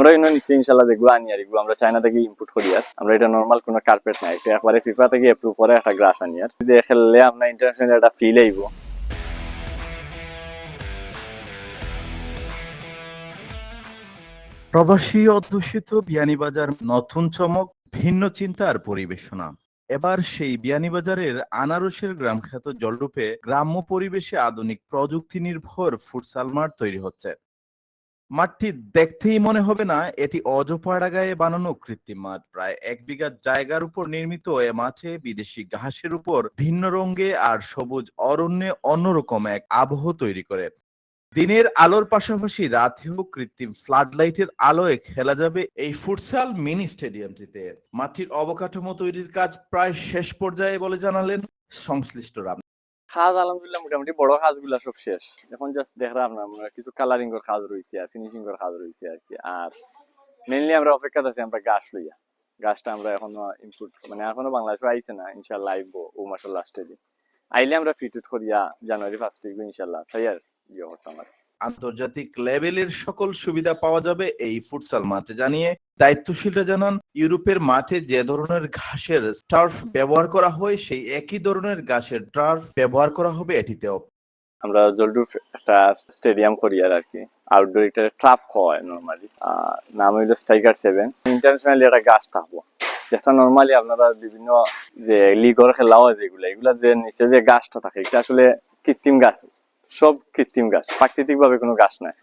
আমরা ইউনো নিশ্চয়ই ইনশাল্লাহ দেখব, আনি আর এগুলো আমরা চায়না থেকে ইম্পোর্ট করি আর। আমরা এটা নর্মাল কোনো কার্পেট না এটা একবারে ফিফা থেকে এপ্রুভ করে একটা গ্রাস আনি আর। যে খেললে আমরা ইন্টারন্যাশনাল একটা ফিল আইব প্রবাসী অধ্যুষিত বিয়ানীবাজার নতুন চমক, ভিন্ন চিন্তার পরিবেশনা। এবার সেই বিয়ানীবাজারের আনারসের গ্রামখ্যাত জলরূপে গ্রাম্য পরিবেশে আধুনিক প্রযুক্তি নির্ভর ফুটসাল মাঠ তৈরি হচ্ছে। মাঠটি দেখতেই মনে হবে না, এটি অজপাড়া গায়ে বানানো কৃত্রিম মাঠ। প্রায় এক বিঘা জায়গার উপর নির্মিত এ মাঠে বিদেশি ঘাসের উপর ভিন্ন রঙে আর সবুজ অরণ্যে অন্যরকম এক আবহ তৈরি করে। দিনের আলোর পাশাপাশি রাতেও কৃত্রিম ফ্লাড লাইটের আলোয় খেলা যাবে এই ফুটসাল মিনি স্টেডিয়ামটিতে মাঠটির অবকাঠামো তৈরির কাজ প্রায় শেষ পর্যায়ে বলে জানালেন সংশ্লিষ্টরা। কাজ আলহামদুলিল্লাহ মোটামুটি বড় কাজগুলা সব শেষ। এখন জাস্ট দেখলাম না আমরা কিছু কালারিং এর কাজ রয়েছে আর ফিনিশিং এর কাজ রয়েছে আর কি। আর মেনলি আমরা অপেক্ষা আছি আমরা গাছ লইয়া। গাছটা আমরা এখনও ইনপুট মানে এখনও বাংলাদেশে আইছে না ইনশাল্লাহ আইব, ও মাসের লাস্টে দিন। আইলে আমরা ফিট করিয়া জানুয়ারি ফার্স্ট উইক ইনশাল্লাহ সাই আর ইয়ে করতাম আর আন্তর্জাতিক লেভেলের সকল সুবিধা পাওয়া যাবে এই ফুটসাল মাঠে জানিয়ে দায়িত্বশীলরা জানান, ইউরোপের মাঠে যে ধরনের ঘাসের টার্ফ ব্যবহার করা হয়, সেই একই ধরনের ঘাসের টার্ফ ব্যবহার করা হবে এটিতেও। আমরা জলডু একটা স্টেডিয়াম করি আর আর কি। আউটডোর একটা ট্রাফ হয় নর্মালি নাম হইল স্ট্রাইকার সেভেন ইন্টারন্যাশনালি একটা গাছ থাকব। যেটা নর্মালি আপনারা বিভিন্ন যে লিগর খেলা হয় যেগুলো, এগুলা যে নিচে যে গাছটা থাকে, এটা আসলে কৃত্রিম গাছ সব কৃত্রিম গাছ প্রাকৃতিক ভাবে কোনো গাছ নাই।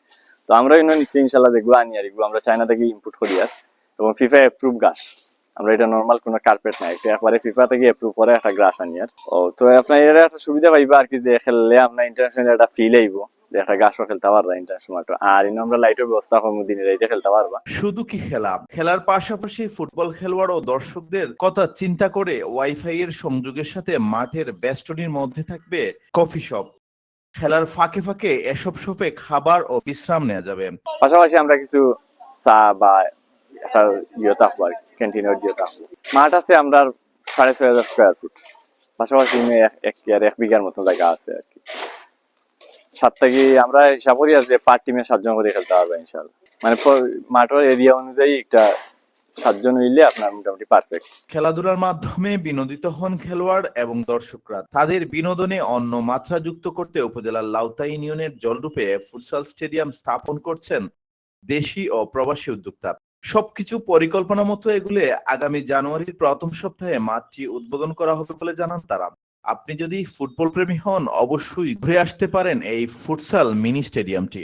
তো আমরা নিশ্চয়ই ইনশাল্লাহ যেগুলো আনি আর এগুলো আমরা চায়না থেকে ইম্পোর্ট করি আর। এবং ফিফা অ্যাপ্রুভ গাছ আমরা এটা নর্মাল কোনো কার্পেট না এটা একবারে ফিফা থেকে অ্যাপ্রুভ করে একটা গ্রাস আনি আর। ও তো আপনার এর একটা সুবিধা পাইবা আর কি যে খেললে আপনার ইন্টারন্যাশনাল একটা ফিল আইব। যে একটা গাছও খেলতে পারবা ইন্টারন্যাশনাল আর ইনো আমরা লাইটের ব্যবস্থা করব রাইতে খেলতে পারবা। শুধু কি খেলা খেলার পাশাপাশি ফুটবল খেলোয়াড় ও দর্শকদের কথা চিন্তা করে ওয়াইফাই এর সংযোগের সাথে মাঠের বেষ্টনীর মধ্যে থাকবে কফি শপ খেলার ফাঁকে ফাঁকে এসব শপে খাবার ও বিশ্রাম নেওয়া যাবে। পাশাপাশি আমরা কিছু চা বা একটা ইয়ে থাকব আর ক্যান্টিনের ইয়ে থাকব মাঠ আছে আমরা সাড়ে ছয় হাজার স্কোয়ার ফুট পাশাপাশি এক- এক বিঘার মতো জায়গা আছে আর কি। আমরা হিসাব করি যে টিমে সাতজন করে খেলতে ইনশাল্লাহ মানে মাঠের এরিয়া অনুযায়ী একটা সাতজন হইলে আপনার মোটামুটি পারফেক্ট খেলাধুলার মাধ্যমে বিনোদিত হন খেলোয়াড় এবং দর্শকরা। তাদের বিনোদনে অন্য মাত্রা যুক্ত করতে উপজেলার লাউতা ইউনিয়নের জলরূপে ফুটসাল স্টেডিয়াম স্থাপন করছেন দেশি ও প্রবাসী উদ্যোক্তা। সবকিছু পরিকল্পনা মতো এগুলে আগামী জানুয়ারির প্রথম সপ্তাহে মাঠটি উদ্বোধন করা হবে বলে জানান তারা। আপনি যদি ফুটবল প্রেমী হন, অবশ্যই ঘুরে আসতে পারেন এই ফুটসাল মিনি স্টেডিয়ামটি।